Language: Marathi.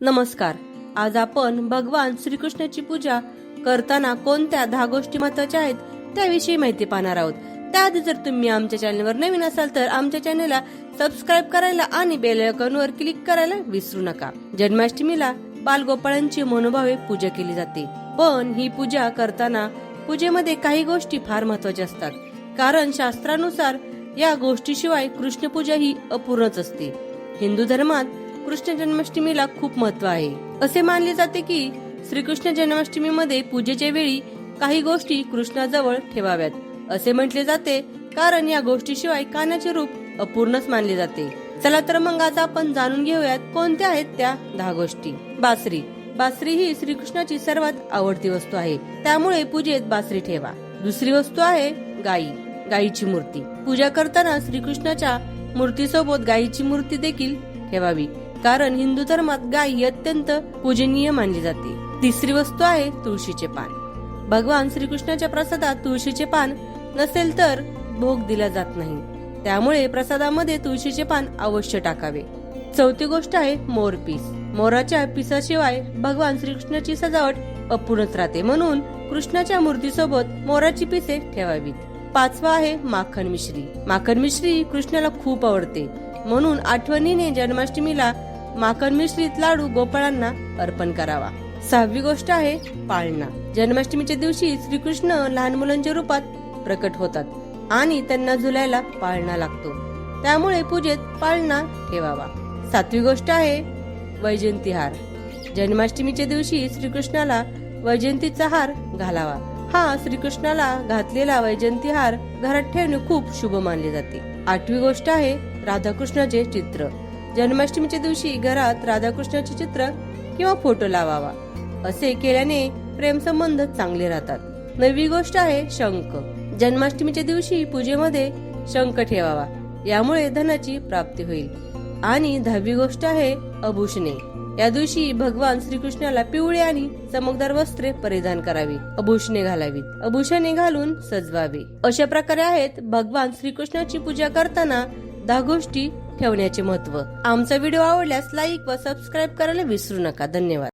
नमस्कार. आज आपण भगवान श्रीकृष्णाची पूजा करताना कोणत्या दहा गोष्टी महत्त्वाच्या आहेत त्याविषयी माहिती पाहणार आहोत. त्याआधी जर तुम्ही आमच्या चॅनलवर नवीन असाल तर आमच्या चॅनलला सबस्क्राईब करायला आणि बेल आयकॉनवर क्लिक करायला विसरू नका. जन्माष्टमीला बालगोपाळांची मनोभावे पूजा केली जाते. पण ही पूजा करताना पूजेमध्ये काही गोष्टी फार महत्त्वाच्या असतात. कारण शास्त्रानुसार या गोष्टीशिवाय कृष्ण पूजा ही अपूर्णच असते. हिंदू धर्मात कृष्ण जन्माष्टमीला खूप महत्त्व आहे. असे मानले जाते की श्रीकृष्ण जन्माष्टमीमध्ये पूजेच्या वेळी काही गोष्टी कृष्णाजवळ ठेवाव्यात. असे म्हटले जाते कारण या गोष्टीशिवाय कानाचे रूप अपूर्णच मानले जाते. चला तर मग आज आपण जाणून घेऊयात कोणत्या आहेत त्या दहा गोष्टी. बासरी. बासरी ही श्रीकृष्णाची सर्वात आवडती वस्तू आहे. त्यामुळे पूजेत बासरी ठेवा. दुसरी वस्तू आहे गायी गायीची मूर्ती. पूजा करताना श्रीकृष्णाच्या मूर्तीसोबत गायीची मूर्ती देखील ठेवावी. कारण हिंदू धर्मात गाय अत्यंत पूजनीय मानली जाते. तिसरी वस्तू आहे तुळशीचे पान. भगवान श्रीकृष्णाच्या प्रसादात तुळशीचे पान नसेल तर भोग दिला जात नाही. त्यामुळे प्रसादामध्ये तुळशीचे पान अवश्य टाकावे. चौथी गोष्ट आहे मोरपीस मोराच्या पिसाशिवाय भगवान श्रीकृष्णाची सजावट अपूर्णच राहते. म्हणून कृष्णाच्या मूर्तीसोबत मोराची पिसे ठेवावीत. पाचवा आहे माखन मिश्री माखन मिश्री कृष्णाला खूप आवडते. म्हणून आठवणीने जन्माष्टमीला माखन मिश्रित लाडू गोपाळांना अर्पण करावा. सहावी गोष्ट आहे पाळणा. जन्माष्टमीच्या दिवशी श्रीकृष्ण लहान मुलांच्या रूपात प्रकट होतात आणि त्यांना झुलायला पाळणा लागतो. त्यामुळे पूजेत पाळणा ठेवावा. सातवी गोष्ट आहे वैजयंती हार. जन्माष्टमीच्या दिवशी श्रीकृष्णाला वैजयंतीचा हार घालावा. हा श्रीकृष्णाला घातलेला वैजयंती हार घरात ठेवणे खूप शुभ मानले जाते. आठवी गोष्ट आहे राधाकृष्णाचे चित्र. जन्माष्टमीच्या दिवशी घरात राधाकृष्णाचे चित्र किंवा फोटो लावावा. असे केल्याने प्रेम संबंध चांगले राहतात. नववी गोष्ट आहे शंख. जन्माष्टमीच्या दिवशी पूजेमध्ये शंख ठेवावा. यामुळे धनाची प्राप्ती होईल. आणि दहावी गोष्ट आहे अभूषणे. या दिवशी भगवान श्रीकृष्णाला पिवळे आणि चमकदार वस्त्रे परिधान करावी. अभूषणे घालावीत. अभूषणे घालून सजवावे. अशा प्रकारे आहेत भगवान श्रीकृष्णाची पूजा करताना दहा गोष्टी ठेवण्याचे महत्त्व. आमचा व्हिडिओ आवडल्यास लाईक व सबस्क्राईब करायला विसरू नका. धन्यवाद.